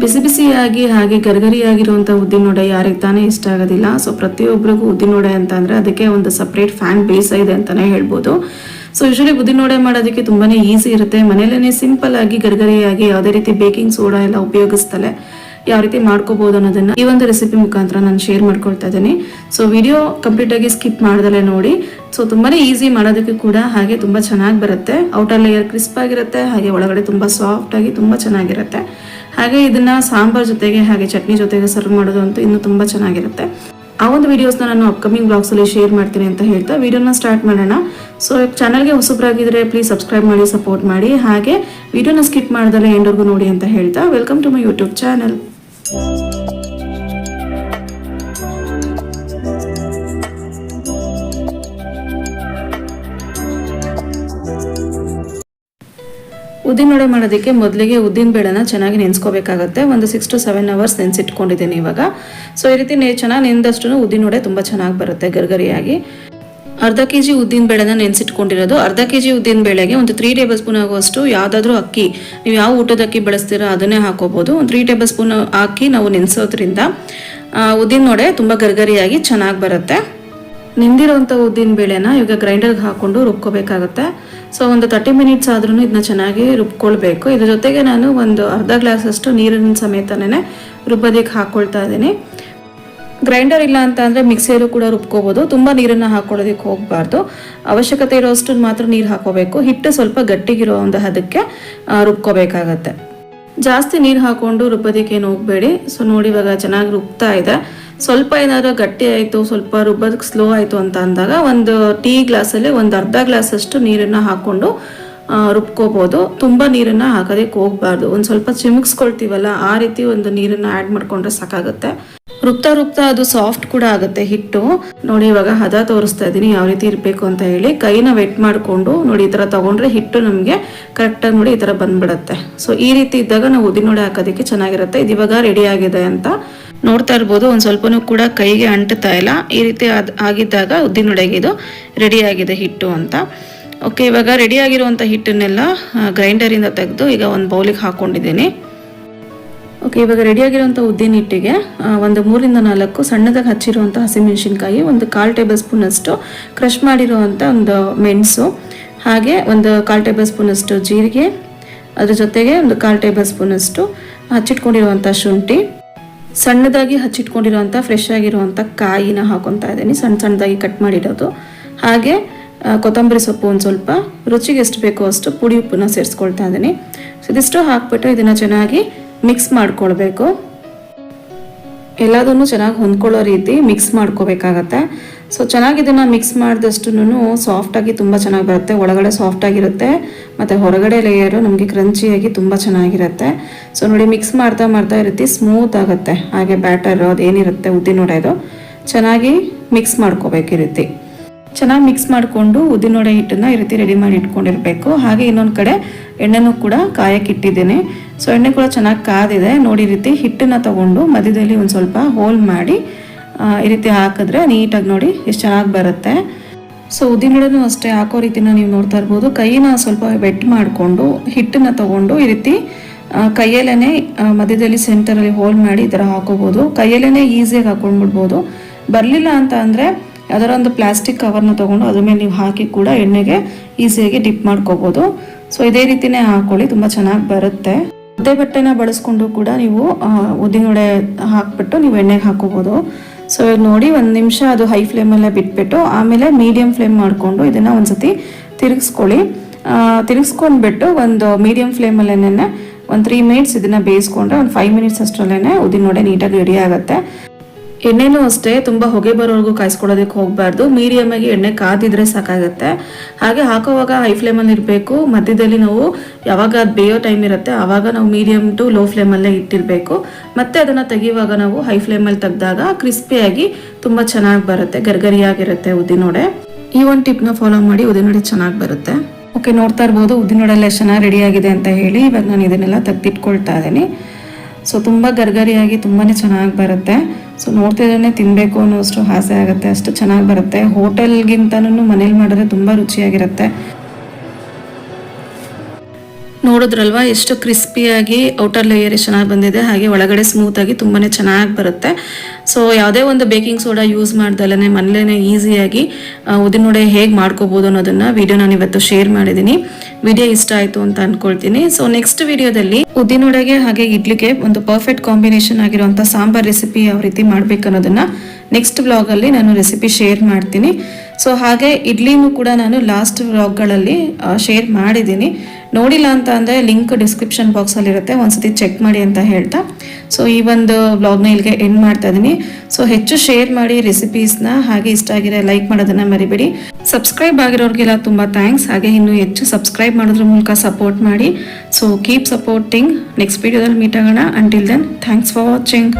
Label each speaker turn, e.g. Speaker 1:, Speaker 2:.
Speaker 1: ಬಿಸಿ ಬಿಸಿಯಾಗಿ ಹಾಗೆ ಗರ್ಗರಿಯಾಗಿರುವಂತಹ ಉದ್ದಿನ ವಡೆ ಯಾರಿಗೆ ತಾನೇ ಇಷ್ಟ ಆಗೋದಿಲ್ಲ. ಸೊ ಪ್ರತಿಯೊಬ್ಬರಿಗೂ ಉದ್ದಿನೊಡೆ ಅಂತ ಅಂದ್ರೆ ಅದಕ್ಕೆ ಒಂದು ಸಪ್ರೇಟ್ ಫ್ಯಾನ್ ಬೇಸ್ ಇದೆ ಅಂತಾನೆ ಹೇಳ್ಬೋದು. ಸೊ ಯೂಶಲಿ ಉದ್ದಿನೊಡೆ ಮಾಡೋದಕ್ಕೆ ತುಂಬಾನೇ ಈಸಿ ಇರುತ್ತೆ. ಮನೇಲೇ ಸಿಂಪಲ್ ಆಗಿ ಗರ್ಗರಿಯಾಗಿ ಯಾವುದೇ ರೀತಿ ಬೇಕಿಂಗ್ ಸೋಡಾ ಎಲ್ಲ ಉಪಯೋಗಿಸ್ತಲೇ ಯಾವ ರೀತಿ ಮಾಡ್ಕೋಬಹುದು ಅನ್ನೋದನ್ನ ಈ ಒಂದು ರೆಸಿಪಿ ಮುಖಾಂತರ ನಾನು ಶೇರ್ ಮಾಡ್ಕೊಳ್ತಾ ಇದ್ದೀನಿ. ಸೊ ವಿಡಿಯೋ ಕಂಪ್ಲೀಟ್ ಆಗಿ ಸ್ಕಿಪ್ ಮಾಡ್ದಲೇ ನೋಡಿ. ಸೊ ತುಂಬಾನೇ ಈಸಿ ಮಾಡೋದಕ್ಕೆ ಕೂಡ ಹಾಗೆ ತುಂಬಾ ಚೆನ್ನಾಗಿ ಬರುತ್ತೆ. ಔಟರ್ ಲೇಯರ್ ಕ್ರಿಸ್ಪ್ ಆಗಿರುತ್ತೆ, ಹಾಗೆ ಒಳಗಡೆ ತುಂಬಾ ಸಾಫ್ಟ್ ಆಗಿ ತುಂಬಾ ಚೆನ್ನಾಗಿರುತ್ತೆ. ಹಾಗೆ ಇದನ್ನ ಸಾಂಬಾರ್ ಜೊತೆಗೆ, ಹಾಗೆ ಚಟ್ನಿ ಜೊತೆಗೆ ಸರ್ವ್ ಮಾಡೋದು ಅಂತೂ ಇನ್ನೂ ತುಂಬಾ ಚೆನ್ನಾಗಿರುತ್ತೆ. ಆ ಒಂದು ವಿಡಿಯೋಸ್ನ ನಾನು ಅಪ್ಕಮಿಂಗ್ ಬ್ಲಾಗ್ಸ್ ಅಲ್ಲಿ ಶೇರ್ ಮಾಡ್ತೀನಿ ಅಂತ ಹೇಳ್ತಾ ವಿಡಿಯೋನ ಸ್ಟಾರ್ಟ್ ಮಾಡೋಣ. ಸೊ ಚಾನಲ್ಗೆ ಹೊಸಬ್ರಾಗಿದ್ರೆ ಪ್ಲೀಸ್ ಸಬ್ಸ್ಕ್ರೈಬ್ ಮಾಡಿ ಸಪೋರ್ಟ್ ಮಾಡಿ. ಹಾಗೆ ವಿಡಿಯೋನ ಸ್ಕಿಪ್ ಮಾಡ್ದಲ್ಲೇ ಎಂಡರ್ಗೂ ನೋಡಿ ಅಂತ ಹೇಳ್ತಾ. Welcome to my YouTube channel ಉದ್ದಿನ ವಡೆ ಮಾಡೋದಕ್ಕೆ ಮೊದಲಿಗೆ ಉದ್ದಿನ ಬೇಳೆನ ಚೆನ್ನಾಗಿ ನೆನೆಸ್ಕೋಬೇಕಾಗತ್ತೆ. ಒಂದು ಸಿಕ್ಸ್ ಟು ಸೆವೆನ್ ಅವರ್ಸ್ ನೆನೆಸಿಟ್ಕೊಂಡಿದ್ದೀನಿ ಇವಾಗ. ಸೊ ಈ ರೀತಿ ನೇ ಚೆನ್ನಾಗಿ ನೆಂದಷ್ಟು ಉದ್ದಿನ ವಡೆ ತುಂಬ ಚೆನ್ನಾಗಿ ಬರುತ್ತೆ ಗರ್ಗರಿಯಾಗಿ. ಅರ್ಧ ಕೆ ಜಿ ಉದ್ದಿನ ಬೇಳೆನ ನೆನೆಸಿಟ್ಕೊಂಡಿರೋದು. ಅರ್ಧ ಕೆ ಜಿ ಉದ್ದಿನ ಬೇಳೆಗೆ ಒಂದು ತ್ರೀ ಟೇಬಲ್ ಸ್ಪೂನ್ ಆಗುವಷ್ಟು ಯಾವುದಾದ್ರೂ ಅಕ್ಕಿ. ನೀವು ಯಾವ ಊಟದ ಅಕ್ಕಿ ಬಳಸ್ತೀರೋ ಅದನ್ನೇ ಹಾಕೋಬೋದು. ಒಂದು ತ್ರೀ ಟೇಬಲ್ ಸ್ಪೂನ್ ಹಾಕಿ ನಾವು ನೆನೆಸೋದ್ರಿಂದ ಉದ್ದಿನ ನೋಡೆ ತುಂಬ ಗರ್ಗರಿಯಾಗಿ ಚೆನ್ನಾಗಿ ಬರುತ್ತೆ. ನಿಂದಿರೋಂಥ ಉದ್ದಿನ ಬೇಳೆನ ಇವಾಗ ಗ್ರೈಂಡರ್ಗೆ ಹಾಕೊಂಡು ರುಬ್ಕೋಬೇಕಾಗುತ್ತೆ. ಸೊ ಒಂದು ತರ್ಟಿ ಮಿನಿಟ್ಸ್ ಆದ್ರೂ ಇದನ್ನ ಚೆನ್ನಾಗಿ ರುಬ್ಕೊಳ್ಬೇಕು. ಇದ್ರ ಜೊತೆಗೆ ನಾನು ಒಂದು ಅರ್ಧ ಗ್ಲಾಸ್ ಅಷ್ಟು ನೀರಿನ ಸಮೇತನೇ ರುಬ್ಬೋದಕ್ಕೆ ಹಾಕ್ಕೊಳ್ತಾ ಇದ್ದೀನಿ. ಗ್ರೈಂಡರ್ ಇಲ್ಲ ಅಂತ ಅಂದರೆ ಮಿಕ್ಸಿಯಲ್ಲೂ ಕೂಡ ರುಬ್ಕೋಬೋದು. ತುಂಬ ನೀರನ್ನು ಹಾಕೊಳ್ಳೋದಕ್ಕೆ ಹೋಗಬಾರ್ದು. ಅವಶ್ಯಕತೆ ಇರೋಷ್ಟು ಮಾತ್ರ ನೀರು ಹಾಕೋಬೇಕು. ಹಿಟ್ಟು ಸ್ವಲ್ಪ ಗಟ್ಟಿಗಿರೋ ಒಂದು ಹದಕ್ಕೆ ಆ, ರುಬ್ಕೋಬೇಕಾಗತ್ತೆ. ಜಾಸ್ತಿ ನೀರು ಹಾಕೊಂಡು ರುಬ್ಬೋದಕ್ಕೆ ಏನು ಹೋಗಬೇಡಿ. ಸೊ ನೋಡಿ ಇವಾಗ ಚೆನ್ನಾಗಿ ರುಬ್ತಾ ಇದೆ. ಸ್ವಲ್ಪ ಏನಾದರೂ ಗಟ್ಟಿ ಆಯಿತು ಸ್ವಲ್ಪ ರುಬ್ಬೋದಕ್ಕೆ ಸ್ಲೋ ಆಯಿತು ಅಂತ ಅಂದಾಗ ಒಂದು ಟೀ ಗ್ಲಾಸಲ್ಲಿ ಒಂದು ಅರ್ಧ ಗ್ಲಾಸ್ ಅಷ್ಟು ನೀರನ್ನು ಹಾಕ್ಕೊಂಡು ರುಬ್ಕೋಬೋದು. ತುಂಬ ನೀರನ್ನು ಹಾಕೋದಕ್ಕೆ ಹೋಗಬಾರ್ದು. ಒಂದು ಸ್ವಲ್ಪ ಚಿಮುಕ್ಸ್ಕೊಳ್ತೀವಲ್ಲ ಆ ರೀತಿ ಒಂದು ನೀರನ್ನು ಆ್ಯಡ್ ಮಾಡ್ಕೊಂಡ್ರೆ ಸಾಕಾಗುತ್ತೆ. ರುಬ್ತಾ ರುಬ್ತಾ ಅದು ಸಾಫ್ಟ್ ಕೂಡ ಆಗುತ್ತೆ ಹಿಟ್ಟು. ನೋಡಿ ಇವಾಗ ಹದ ತೋರಿಸ್ತಾ ಇದ್ದೀನಿ, ಯಾವ ರೀತಿ ಇರಬೇಕು ಅಂತ ಹೇಳಿ. ಕೈನ ವೆಟ್ ಮಾಡಿಕೊಂಡು, ನೋಡಿ ಈ ಥರ ತೊಗೊಂಡ್ರೆ ಹಿಟ್ಟು ನಮಗೆ ಕರೆಕ್ಟಾಗಿ ನೋಡಿ ಈ ಥರ ಬಂದ್ಬಿಡುತ್ತೆ. ಸೊ ಈ ರೀತಿ ಇದ್ದಾಗ ನಾವು ಉದ್ದಿನೊಡೆ ಹಾಕೋದಕ್ಕೆ ಚೆನ್ನಾಗಿರುತ್ತೆ. ಇದು ಇವಾಗ ರೆಡಿ ಆಗಿದೆ ಅಂತ ನೋಡ್ತಾ ಇರ್ಬೋದು. ಒಂದು ಸ್ವಲ್ಪನೂ ಕೂಡ ಕೈಗೆ ಅಂಟುತ್ತಾ ಇಲ್ಲ. ಈ ರೀತಿ ಅದು ಆಗಿದ್ದಾಗ ಉದ್ದಿನೊಡೆಗೆ ಇದು ರೆಡಿ ಆಗಿದೆ ಹಿಟ್ಟು ಅಂತ. ಓಕೆ ಇವಾಗ ರೆಡಿ ಆಗಿರುವಂಥ ಹಿಟ್ಟನ್ನೆಲ್ಲ ಗ್ರೈಂಡರಿಂದ ತೆಗೆದು ಈಗ ಒಂದು ಬೌಲಿಗೆ ಹಾಕ್ಕೊಂಡಿದ್ದೀನಿ ಓಕೆ ಇವಾಗ ರೆಡಿಯಾಗಿರುವಂಥ ಉದ್ದಿನ ಹಿಟ್ಟಿಗೆ ಒಂದು ಮೂರಿಂದ ನಾಲ್ಕು ಸಣ್ಣದಾಗಿ ಹಚ್ಚಿರುವಂಥ ಹಸಿಮೆಣಸಿನ್ಕಾಯಿ, ಒಂದು ಕಾಲು ಟೇಬಲ್ ಸ್ಪೂನಷ್ಟು ಕ್ರಷ್ ಮಾಡಿರುವಂಥ ಒಂದು ಮೆಣಸು, ಹಾಗೆ ಒಂದು ಕಾಲು ಟೇಬಲ್ ಸ್ಪೂನಷ್ಟು ಜೀರಿಗೆ, ಅದ್ರ ಜೊತೆಗೆ ಒಂದು ಕಾಲು ಟೇಬಲ್ ಸ್ಪೂನಷ್ಟು ಹಚ್ಚಿಟ್ಕೊಂಡಿರುವಂಥ ಶುಂಠಿ, ಸಣ್ಣದಾಗಿ ಹಚ್ಚಿಟ್ಕೊಂಡಿರುವಂಥ ಫ್ರೆಶ್ ಆಗಿರುವಂಥ ಕಾಯಿನ ಹಾಕೊತಾ ಇದ್ದೀನಿ ಸಣ್ಣ ಸಣ್ಣದಾಗಿ ಕಟ್ ಮಾಡಿರೋದು. ಹಾಗೆ ಕೊತ್ತಂಬರಿ ಸೊಪ್ಪು ಒಂದು ಸ್ವಲ್ಪ, ರುಚಿಗೆ ಎಷ್ಟು ಬೇಕೋ ಅಷ್ಟು ಪುಡಿ ಉಪ್ಪನ್ನ ಸೇರಿಸ್ಕೊಳ್ತಾ ಇದ್ದೀನಿ. ಸೊ ಇದಿಷ್ಟು ಹಾಕ್ಬಿಟ್ಟು ಇದನ್ನು ಚೆನ್ನಾಗಿ ಮಿಕ್ಸ್ ಮಾಡ್ಕೊಳ್ಬೇಕು. ಎಲ್ಲದನ್ನು ಚೆನ್ನಾಗಿ ಹೊಂದ್ಕೊಳ್ಳೋ ರೀತಿ ಮಿಕ್ಸ್ ಮಾಡ್ಕೋಬೇಕಾಗತ್ತೆ. ಸೊ ಚೆನ್ನಾಗಿ ಇದನ್ನು ಮಿಕ್ಸ್ ಮಾಡಿದಷ್ಟು ಸಾಫ್ಟಾಗಿ ತುಂಬ ಚೆನ್ನಾಗಿ ಬರುತ್ತೆ. ಒಳಗಡೆ ಸಾಫ್ಟ್ ಆಗಿರುತ್ತೆ ಮತ್ತು ಹೊರಗಡೆ ಲೇಯರು ನಮಗೆ ಕ್ರಂಚಿಯಾಗಿ ತುಂಬ ಚೆನ್ನಾಗಿರುತ್ತೆ. ಸೊ, ನೋಡಿ ಮಿಕ್ಸ್ ಮಾಡ್ತಾ ಮಾಡ್ತಾ ಇರುತ್ತೆ ರೀತಿ ಸ್ಮೂತ್ ಆಗುತ್ತೆ. ಹಾಗೆ ಬ್ಯಾಟರ್ ಅದೇನಿರುತ್ತೆ ಉದ್ದಿನ ವಡೆದು ಚೆನ್ನಾಗಿ ಮಿಕ್ಸ್ ಮಾಡ್ಕೋಬೇಕು ಈ ರೀತಿ. ಚೆನ್ನಾಗಿ ಮಿಕ್ಸ್ ಮಾಡಿಕೊಂಡು ಉದ್ದಿನೊಡೆ ಹಿಟ್ಟನ್ನು ಈ ರೀತಿ ರೆಡಿ ಮಾಡಿ ಇಟ್ಕೊಂಡಿರಬೇಕು. ಹಾಗೆ ಇನ್ನೊಂದು ಕಡೆ ಎಣ್ಣೆನೂ ಕೂಡ ಕಾಯಕ್ಕಿಟ್ಟಿದ್ದೇನೆ. ಸೊ ಎಣ್ಣೆ ಕೂಡ ಚೆನ್ನಾಗಿ ಕಾದಿದೆ. ನೋಡಿ ರೀತಿ ಹಿಟ್ಟನ್ನ ತಗೊಂಡು ಮಧ್ಯದಲ್ಲಿ ಒಂದು ಸ್ವಲ್ಪ ಹೋಲ್ ಮಾಡಿ ಈ ರೀತಿ ಹಾಕಿದ್ರೆ ನೀಟಾಗಿ ನೋಡಿ ಎಷ್ಟು ಚೆನ್ನಾಗಿ ಬರುತ್ತೆ. ಸೊ ಉದ್ದಿನಡೂ ಅಷ್ಟೇ ಹಾಕೋ ರೀತಿನ ನೀವು ನೋಡ್ತಾ ಇರ್ಬೋದು. ಕೈನ ಸ್ವಲ್ಪ ವೆಟ್ ಮಾಡಿಕೊಂಡು ಹಿಟ್ಟನ್ನ ತಗೊಂಡು ಈ ರೀತಿ ಕೈಯಲ್ಲೇ ಮಧ್ಯದಲ್ಲಿ ಸೆಂಟರಲ್ಲಿ ಹೋಲ್ ಮಾಡಿ ಈ ಥರ ಹಾಕೋಬೋದು. ಕೈಯಲ್ಲೇ ಈಸಿಯಾಗಿ ಹಾಕೊಂಡ್ಬಿಡ್ಬೋದು. ಬರಲಿಲ್ಲ ಅಂತ ಅಂದರೆ ಯಾವ್ದಾರ ಒಂದು ಪ್ಲಾಸ್ಟಿಕ್ ಕವರ್ನ ತೊಗೊಂಡು ಅದ್ರ ಮೇಲೆ ನೀವು ಹಾಕಿ ಕೂಡ ಎಣ್ಣೆಗೆ ಈಸಿಯಾಗಿ ಡಿಪ್ ಮಾಡ್ಕೋಬೋದು. ಸೊ ಇದೇ ರೀತಿನೇ ಹಾಕೊಳ್ಳಿ, ತುಂಬ ಚೆನ್ನಾಗಿ ಬರುತ್ತೆ. ಮುದ್ದೆ ಬಟ್ಟೆನ ಬಳಸ್ಕೊಂಡು ಕೂಡ ನೀವು ಉದ್ದಿನ ಉದ್ದಿನೊಡೆ ಹಾಕ್ಬಿಟ್ಟು ನೀವು ಎಣ್ಣೆಗೆ ಹಾಕೋಬಹುದು ಸೊ ಇವಾಗ ನೋಡಿ, ಒಂದು ನಿಮಿಷ ಅದು ಹೈ ಫ್ಲೇಮಲ್ಲೇ ಬಿಟ್ಬಿಟ್ಟು, ಆಮೇಲೆ ಮೀಡಿಯಂ ಫ್ಲೇಮ್ ಮಾಡಿಕೊಂಡು ಇದನ್ನು ಒಂದ್ಸತಿ ತಿರುಗಿಸ್ಕೊಳ್ಳಿ. ತಿರುಗಿಸ್ಕೊಂಡ್ಬಿಟ್ಟು ಒಂದು ಮೀಡಿಯಂ ಫ್ಲೇಮಲ್ಲೇನೆ ಒಂದು ತ್ರೀ ಮಿನಿಟ್ಸ್ ಇದನ್ನು ಬೇಯಿಸ್ಕೊಂಡ್ರೆ, ಒಂದು ಫೈವ್ ಮಿನಿಟ್ಸ್ ಅಷ್ಟರಲ್ಲೇ ಉದ್ದಿನೊಡೆ ನೀಟಾಗಿ ರೆಡಿ ಆಗುತ್ತೆ. ಎಣ್ಣೆನೂ ಅಷ್ಟೇ, ತುಂಬ ಹೊಗೆ ಬರೋವರೆಗೂ ಕಾಯಿಸ್ಕೊಳ್ಳೋದಕ್ಕೆ ಹೋಗಬಾರ್ದು. ಮೀಡಿಯಮ್ಮಾಗಿ ಎಣ್ಣೆ ಕಾದಿದ್ರೆ ಸಾಕಾಗುತ್ತೆ. ಹಾಗೆ ಹಾಕೋವಾಗ ಹೈ ಫ್ಲೇಮಲ್ಲಿ ಇರಬೇಕು. ಮಧ್ಯದಲ್ಲಿ ನಾವು ಯಾವಾಗ ಅದು ಬೇಯೋ ಟೈಮ್ ಇರುತ್ತೆ, ಆವಾಗ ನಾವು ಮೀಡಿಯಮ್ ಟು ಲೋ ಫ್ಲೇಮಲ್ಲೇ ಇಟ್ಟಿರಬೇಕು. ಮತ್ತೆ ಅದನ್ನು ತೆಗೆಯುವಾಗ ನಾವು ಹೈ ಫ್ಲೇಮಲ್ಲಿ ತೆಗೆದಾಗ ಕ್ರಿಸ್ಪಿಯಾಗಿ ತುಂಬ ಚೆನ್ನಾಗಿ ಬರುತ್ತೆ. ಗರ್ಗರಿಯಾಗಿರುತ್ತೆ ಉದ್ದಿನೋಡೆ. ಈ ಒಂದು ಟಿಪ್ನ ಫಾಲೋ ಮಾಡಿ ಉದ್ದಿನೋಡೆ ಚೆನ್ನಾಗಿ ಬರುತ್ತೆ. ಓಕೆ ನೋಡ್ತಾ ಇರ್ಬೋದು. ಉದ್ದಿನೊಡೆ ಎಲ್ಲ ಚೆನ್ನಾಗಿ ರೆಡಿ ಆಗಿದೆ ಅಂತ ಹೇಳಿ ಇವಾಗ ನಾನು ಇದನ್ನೆಲ್ಲ ತೆಗೆದಿಟ್ಕೊಳ್ತಾ ಇದ್ದೀನಿ. ಸೊ ತುಂಬ ಗರ್ಗರಿಯಾಗಿ ತುಂಬಾ ಚೆನ್ನಾಗಿ ಬರುತ್ತೆ. ಸೊ ನೋಡ್ತಿದ್ರೆ ತಿನ್ನಬೇಕು ಅನ್ನೋಷ್ಟು ಆಸೆ ಆಗುತ್ತೆ. ಅಷ್ಟು ಚೆನ್ನಾಗಿ ಬರುತ್ತೆ. ಹೋಟೆಲ್ಗಿಂತನೂ ಮನೇಲಿ ಮಾಡಿದ್ರೆ ತುಂಬ ರುಚಿಯಾಗಿರುತ್ತೆ. ನೋಡಿದ್ರಲ್ವಾ, ಎಷ್ಟು ಕ್ರಿಸ್ಪಿಯಾಗಿ ಔಟರ್ ಲೇಯರ್ ಚೆನ್ನಾಗಿ ಬಂದಿದೆ, ಹಾಗೆ ಒಳಗಡೆ ಸ್ಮೂತಾಗಿ ತುಂಬಾ ಚೆನ್ನಾಗಿ ಬರುತ್ತೆ. ಸೊ ಯಾವುದೇ ಒಂದು ಬೇಕಿಂಗ್ ಸೋಡಾ ಯೂಸ್ ಮಾಡ್ದಲ್ಲೇ ಮನೇಲೇ ಈಸಿಯಾಗಿ ಉದಿನೋಡೆ ಹೇಗೆ ಮಾಡ್ಕೋಬೋದು ಅನ್ನೋದನ್ನು ವಿಡಿಯೋ ನಾನು ಇವತ್ತು ಶೇರ್ ಮಾಡಿದ್ದೀನಿ ವಿಡಿಯೋ ಇಷ್ಟ ಆಯಿತು ಅಂತ ಅಂದ್ಕೊಳ್ತೀನಿ ಸೊ ನೆಕ್ಸ್ಟ್ ವಿಡಿಯೋದಲ್ಲಿ ಉದ್ದಿನೊಡೆಗೆ ಹಾಗೆ ಇಡ್ಲಿಗೆ ಒಂದು ಪರ್ಫೆಕ್ಟ್ ಕಾಂಬಿನೇಷನ್ ಆಗಿರುವಂಥ ಸಾಂಬಾರ್ ರೆಸಿಪಿ ಯಾವ ರೀತಿ ಮಾಡ್ಬೇಕು ಅನ್ನೋದನ್ನ ನೆಕ್ಸ್ಟ್ ಬ್ಲಾಗಲ್ಲಿ ನಾನು ರೆಸಿಪಿ ಶೇರ್ ಮಾಡ್ತೀನಿ. ಸೊ ಹಾಗೆ ಇಡ್ಲಿನೂ ಕೂಡ ನಾನು ಲಾಸ್ಟ್ ವ್ಲಾಗ್ಗಳಲ್ಲಿ ಶೇರ್ ಮಾಡಿದ್ದೀನಿ. ನೋಡಿಲ್ಲ ಅಂತ ಅಂದರೆ ಲಿಂಕ್ ಡಿಸ್ಕ್ರಿಪ್ಷನ್ ಬಾಕ್ಸಲ್ಲಿರುತ್ತೆ ಒಂದ್ಸತಿ ಚೆಕ್ ಮಾಡಿ ಅಂತ ಹೇಳ್ತಾ. ಸೊ ಈ ಒಂದು ವ್ಲಾಗ್ನ ಇಲ್ಲಿಗೆ ಎಂಡ್ ಮಾಡ್ತಾ ಇದ್ದೀನಿ ಸೊ ಹೆಚ್ಚು ಶೇರ್ ಮಾಡಿ ರೆಸಿಪೀಸ್ನ ಹಾಗೆ ಇಷ್ಟ ಆಗಿರೋ ಲೈಕ್ ಮಾಡೋದನ್ನು ಮರಿಬೇಡಿ. ಸಬ್ಸ್ಕ್ರೈಬ್ ಆಗಿರೋರಿಗೆಲ್ಲ ತುಂಬ ಥ್ಯಾಂಕ್ಸ್ ಹಾಗೆ ಇನ್ನೂ ಹೆಚ್ಚು ಸಬ್ಸ್ಕ್ರೈಬ್ ಮಾಡೋದ್ರ ಮೂಲಕ ಸಪೋರ್ಟ್ ಮಾಡಿ. ಸೊ ಕೀಪ್ ಸಪೋರ್ಟಿಂಗ್ ನೆಕ್ಸ್ಟ್ ವೀಡಿಯೋದಲ್ಲಿ ಮೀಟ್ ಆಗೋಣ. Until then thanks for watching